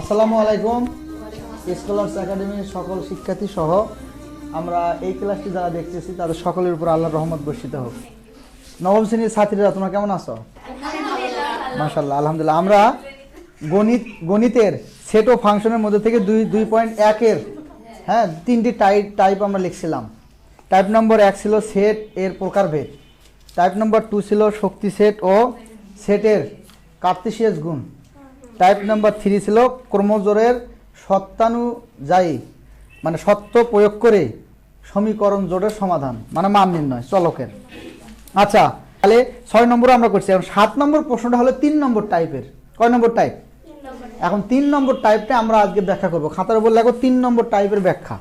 আসসালামু আলাইকুম। স্কলার্স একাডেমির সকল শিক্ষার্থী সহ আমরা এই ক্লাসটি যারা দেখতেছি তাদের সকলের উপর আল্লাহর রহমত বর্ষিত হোক। নবম শ্রেণির ছাত্রীরা তোমরা কেমন আছো? মাশাল্লাহ আলহামদুলিল্লাহ। আমরা গণিত গণিতের সেট ও ফাংশনের মধ্যে থেকে দুই দুই পয়েন্ট একের হ্যাঁ তিনটি টাইপ টাইপ আমরা লিখছিলাম। টাইপ নম্বর এক ছিল সেট এর প্রকারভেদ। টাইপ নম্বর টু ছিল শক্তি সেট ও সেটের কার্তিসিয়াস গুণ। টাইপ নাম্বার থ্রি ছিল ক্রমজোরের সত্যানুযায়ী মানে সত্য প্রয়োগ করে সমীকরণ জোটের সমাধান মানে মান নির্ণয়, চলকের। আচ্ছা তাহলে ছয় নম্বর আমরা করছি। এখন সাত নম্বর প্রশ্নটা হলো তিন নম্বর টাইপের কয় নম্বর টাইপ এখন তিন নম্বর টাইপটা আমরা আজকে ব্যাখ্যা করব। খাতার উপর লেখো তিন নম্বর টাইপের ব্যাখ্যা।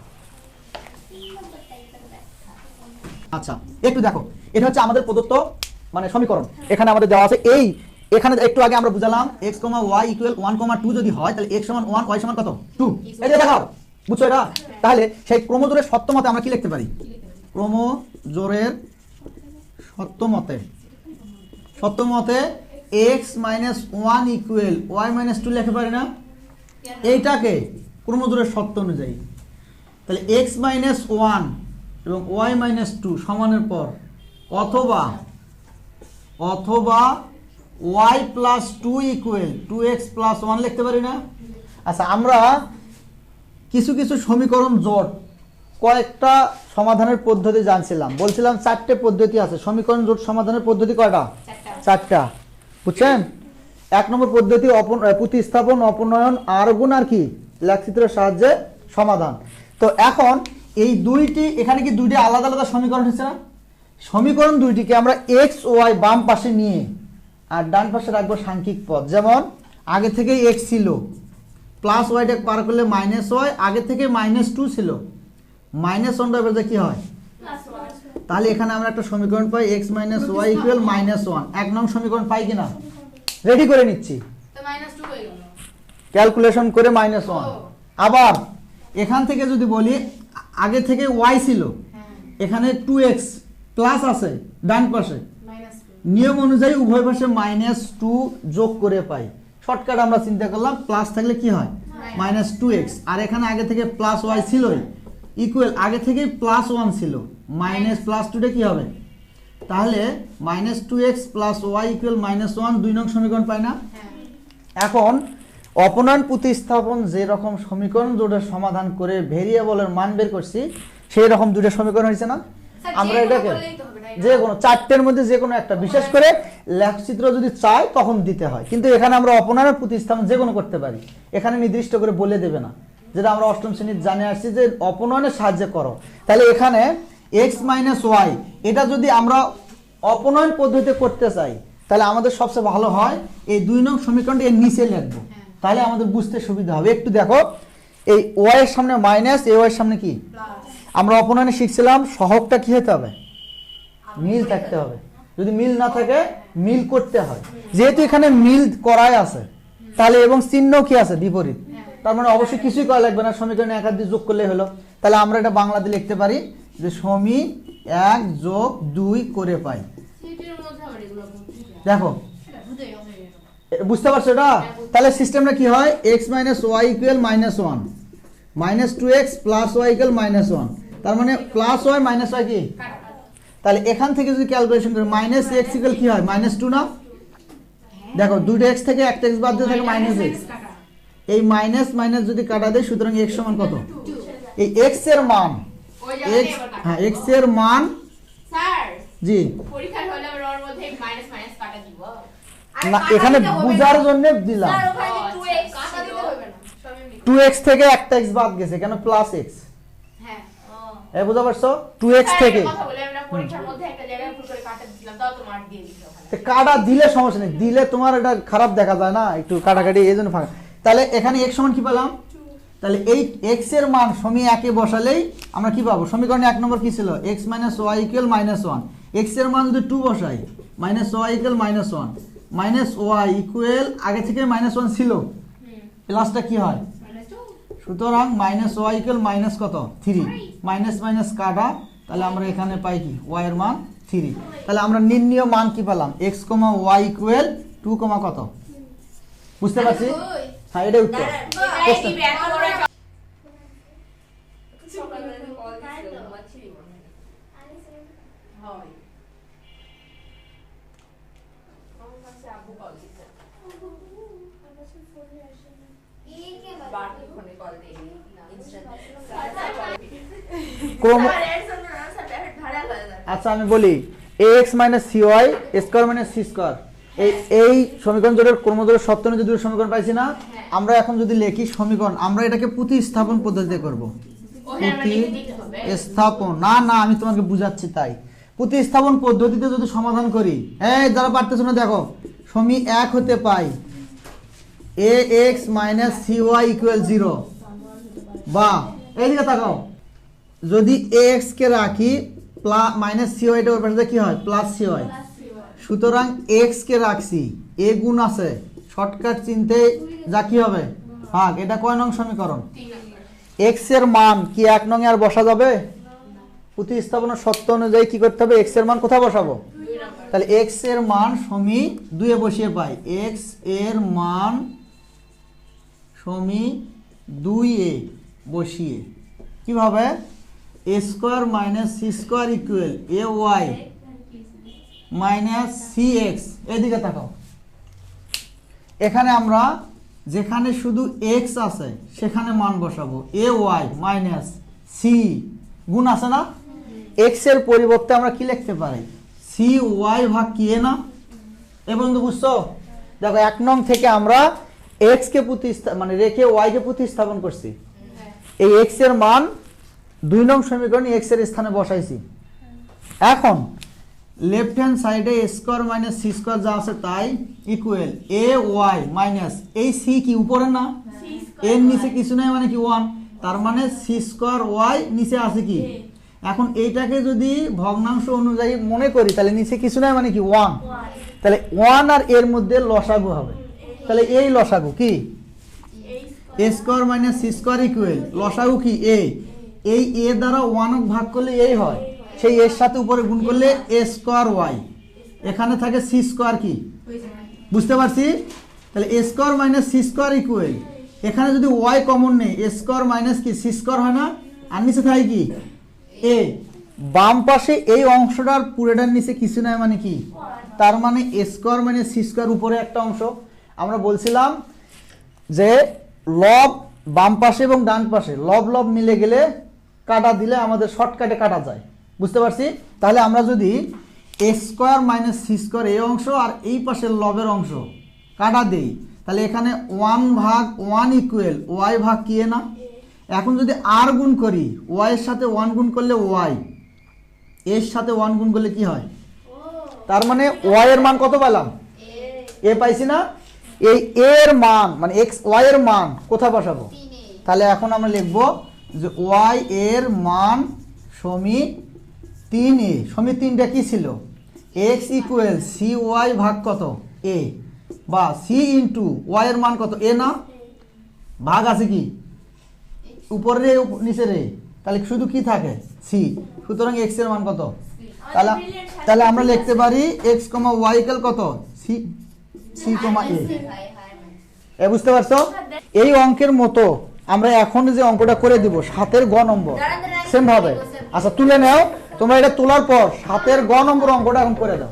আচ্ছা একটু দেখো, এটা হচ্ছে আমাদের প্রদত্ত মানে সমীকরণ। এখানে আমাদের দেওয়া আছে এই এখানে একটু আগে আমরা বুঝালাম X comma Y equal one comma two যদি হয় তাহলে এক্স সমান ওয়ান ওয়াই সমান কত? টু এই যে দেখাও বুঝছ এটা? তাহলে সেই ক্রমজোরের সত্যমতে আমরা কি লিখতে পারি? ক্রমজোরের সত্যমতে সত্যমতে X minus one equal Y minus two লিখতে পারি না? এইটাকে ক্রমজোরের সত্য অনুযায়ী। তাহলে এক্স মাইনাস ওয়ান এবং ওয়াই মাইনাস টু সমানের পর অথবা অথবা Y plus two equal two X plus one লিখতে পারি না? আচ্ছা আমরা কিছু কিছু সমীকরণ জোট কয়েকটা সমাধানের পদ্ধতি জানছিলাম। বলছিলাম চারটে পদ্ধতি আছে। সমীকরণ জোট সমাধানের পদ্ধতি কয়টা? চারটা। বুঝছেন? এক নম্বর পদ্ধতি প্রতিস্থাপন অপনয়ন আর গুণ আর কি? লেখচিত্রের সাহায্যে সমাধান। তো এখন এই দুইটি এখানে কি দুইটি আলাদা আলাদা সমীকরণ হচ্ছে না? সমীকরণ দুইটিকে আমরা এক্স ওয়াই বাম পাশে নিয়ে আর ডান পাশে রাখব সাংখ্যিক পদ। যেমন আগে থেকে এক্স ছিল। প্লাস ওয়াইটা পার করলে মাইনাস ওয়াই আগে থেকে মাইনাস টু ছিল। মাইনাস ওয়ানটা এবার কি হয়? তাহলে এখানে আমরা একটা সমীকরণ পাই X minus Y equal minus one এক নং সমীকরণ পাই কিনা? রেডি করে নিচ্ছি। ক্যালকুলেশন করে মাইনাস ওয়ান আবার এখান থেকে যদি বলি আগে থেকে ওয়াই ছিল। হ্যাঁ। এখানে টু এক্স প্লাস আছে ডান পাশে। নিয়ম অনুযায়ী উভয় পাশে মাইনাস টু যোগ করে পাই। শর্টকাট আমরা চিন্তা করলাম প্লাস থাকলে কি হয়? মাইনাস টু এক্স আর এখানে আগে থেকে প্লাস ওয়াই ছিলই। ইকুয়াল আগে থেকে প্লাস ওয়ান ছিল। মাইনাস প্লাস টুটা কি হবে? তাহলে minus two X plus Y equal minus one দুই নং সমীকরণ পাই না? হ্যাঁ। এখন অপনয়ন প্রতিস্থাপন যে রকম সমীকরণ জোটের সমাধান করে ভেরিয়েবলের মান বের করছি সেই রকম দুটো সমীকরণ হয়েছে না? আমরা এটাকে তো হবে, না? যে কোনো চারটের মধ্যে যে কোনো একটা বিশেষ করে লেখচিত্র যদি চাই তখন দিতে হয়। কিন্তু এখানে আমরা অপনয়নের প্রতিস্থাপন যে কোনো করতে পারি। এখানে নির্দিষ্ট করে বলে দেবে না। যেটা আমরা অষ্টম শ্রেণির জানে আসছি যে অপনয়নের সাহায্যে করো। তাহলে এখানে এক্স মাইনাস ওয়াই এটা যদি আমরা অপনয়ন পদ্ধতিতে করতে চাই তাহলে আমাদের সবচেয়ে ভালো হয় এই দুই নং সমীকরণটি এর নিচে লিখব। তাহলে আমাদের বুঝতে সুবিধা হবে। একটু দেখো এই ওয়াই এর সামনে মাইনাস এ ওয়াই এর সামনে কি? প্লাস আমরা অপনয়নে শিখছিলাম সহগটা কি হতে হবে? মিল থাকতে হবে। যদি মিল না থাকে, মিল করতে হয়। যেহেতু এখানে মিল করাই আছে, তাহলে এবং চিহ্ন কি আছে? বিপরীত। তার মানে অবশ্যই কিছুই করা লাগবে না। সমীকরণে এক দিয়ে যোগ করলে হলো। তাহলে আমরা এটা বাংলাতে লিখতে পারি যে সমী এক যোগ দুই করে পাই। দেখো, বুঝতে পারছ এটা? তাহলে সিস্টেমটা কি হয়? X minus Y equal minus one minus two X plus Y equal minus one তার মানে প্লাস ওয়াই মাইনাস ওয়াই কি? তাহলে এখান থেকে যদি ক্যালকুলেশন করি মাইনাস এক্স ইকুয়াল কি হয়? মাইনাস টু না? দেখো দুইটা এক্স থেকে একটা এক্স বাদ দিয়ে থাকে মাইনাস এক্স এই মাইনাস মাইনাস যদি কাটা দেয় সুতরাং এক্স সমান কত? এই এক্সের মান। এক্স হ্যাঁ এক্সের মান স্যার, জি। না এখানে বুঝার জন্য দিলাম। স্যার, ওখানে 2x ছিল। সবই মিলে। টু এক্স থেকে একটা এক্স বাদ গেছে কেন? Plus x. এ বুঝতে পারছ? টু এক্স থেকে। কাটা দিল সমস্যা নেই দিলে তোমার এটা খারাপ দেখা যায় না একটু কাটাকাটি এই জন্য ফাঁকা। তাহলে এখানে এক সমান কি পেলাম? তাহলে এই এক্সের মান সমী একে বসালেই আমরা কি পাবো? সমীকরণে এক নম্বর কি ছিল? X minus Y equal minus one এক্সের মান যদি টু বসাই minus Y equal minus one minus Y equal আগে থেকে মাইনাস ওয়ান ছিল। প্লাসটা কি হয়? সুতরাং মাইনাস ওয়াই ইকুয়াল মাইনাস কত? থ্রি মাইনাস মাইনাস কাটা তাহলে আমরা এখানে পাই কি? ওয়াই এর মান থ্রি তাহলে আমরা নির্ণীয় মান কি পেলাম? X comma Y equal two comma কত? বুঝতে পারছি। হ্যাঁ এটা উত্তর। এটা Question- দিবে এত বড় একটা সকালবেলা যে call দিছিল, ঘুমাচ্ছিলি মনে হয়। হয়। আমার কাছে আব্বু call দিছে। বারোক্ষণে call দেয়নি। Instant ক্রম স্যার, এর জন্য না, স্যার, ব্যাপার ভাড়া হয়ে যায়। আচ্ছা আমি বলি A X minus C Y square minus C square এই এই সমীকরণ জোটের ক্রমজোটের নিয়ে যদি সমীকরণ পাইছি না। আমরা এখন যদি লিখি সমীকরণ আমরা এটাকে প্রতিস্থাপন পদ্ধতিতে করব। প্রতিস্থাপন। না না আমি তোমাকে বুঝাচ্ছি তাই। প্রতিস্থাপন পদ্ধতিতে যদি সমাধান করি এই যারা পারতেছো না দেখো সমী এক হতে পাই। A x minus c y equal zero বা এইদিকে তাকাও। যদি এ এক্স কে রাখি প্লাস মাইনাস সি ওয়াইটা ওর পাশে কি হয়? প্লাস সি ওয়াই সুতরাং এক্স কে রাখছি এ গুণ আছে শর্টকাট চিনতে যা কি হবে? ভাগ। এটা কয় নং সমীকরণ? এক্সের মান কি এক নং আর বসা যাবে? প্রতিস্থাপনের সত্য অনুযায়ী কি করতে হবে? এক্সের মান কোথায় বসাবো? তাহলে এক্সের মান সমী দুয়ে বসিয়ে পাই। এক্সের মান সমী দুই এ। বসিয়ে। কীভাবে? A square minus C square equal A Y minus C X এদিকে তাকাও। এখানে আমরা যেখানে শুধু এক্স আছে, সেখানে মান বসাবো। এ ওয়াই মাইনাস সি গুণ আছে না? এক্সের পরিবর্তে আমরা কি লিখতে পারি? সি ওয়াই ভাগ কি না? এ বন্ধু বুঝছ? দেখো, এক নং থেকে আমরা এক্স কে প্রতিস্থা মানে রেখে ওয়াই কে প্রতিস্থাপন করছি। এই এক্সের মান দুই নং সমীকরণে এক্সের স্থানে বসাইছি। এখন লেফট হ্যান্ড সাইডে স্কোয়ার মাইনাস সি স্কোয়ার যা আছে তাই ইকুয়াল এ ওয়াই মাইনাস এই সি কি উপরে না? এর নিচে কিছু নাই মানে কি ওয়ান তার মানে সি স্কোয়ার ওয়াই নিচে আছে কি? এখন এইটাকে যদি ভগ্নাংশ অনুযায়ী মনে করি তাহলে নিচে কিছু নাই মানে কি ওয়ান তাহলে ওয়ান আর এর মধ্যে লসাগু হবে। তাহলে এই লসাগু কি? A square minus C square equal লসাগু কি? এ এই এ দ্বারা ওয়ান ভাগ করলে এই হয়। সেই এর সাথে উপরে গুণ করলে এ স্কোয়ার ওয়াই এখানে থাকে সি স্কোয়ার কি? বুঝতে পারছি? তাহলে A square minus C square equal এখানে যদি ওয়াই কমন নেই এ স্কোয়ার মাইনাস কি? সি স্কোয়ার হয় না? আর নিচে থাকে কি? এ বাম পাশে এই অংশটার পুরোটার নিচে কিছু নাই মানে কি? তার মানে এ স্কোয়ার মানে সি স্কোয়ার উপরে একটা অংশ। আমরা বলছিলাম যে লব বাম পাশে এবং ডান পাশে। লব লব মিলে গেলে কাটা দিলে আমাদের শর্টকাটে কাটা যায়। বুঝতে পারছি? তাহলে আমরা যদি A square minus C square এই অংশ আর এই পাশের লবের অংশ কাটা দেই তাহলে এখানে ওয়ান ভাগ ওয়ান ইকুয়েল ওয়াই ভাগ কি না? এখন যদি আর গুণ করি ওয়াই এর সাথে ওয়ান গুণ করলে ওয়াই এর সাথে ওয়ান গুণ করলে কি হয়? তার মানে ওয়াই এর মান কত পেলাম এ। পাইছি না? এই এর মান মানে এক্স ওয়াই এর মান কোথায় বসাবো? তাহলে এখন আমরা লিখব যে ওয়াই এর মান সমী তিন এ। সমি তিনটা কি ছিল? এক্স ইকুয়াল সি ওয়াই ভাগ কত? এ বা সি ইন্টু ওয়াই এর মান কত? এ না? ভাগ আছে কি? উপরে রে নিচে রে তাহলে শুধু কি থাকে? সি সুতরাং এক্সের মান কত? তাহলে তাহলে আমরা লিখতে পারি এক্স কমা ওয়াই কত? C C comma A A বুঝতে পারছ? এই অঙ্কের মতো আমরা এখন যে অঙ্কটা করে দিব সাতের গ নম্বর সেম ভাবে। আচ্ছা তুলে নাও তোমরা এটা তোলার পর সাতের গ নম্বর অঙ্কটা এখন করে দাও।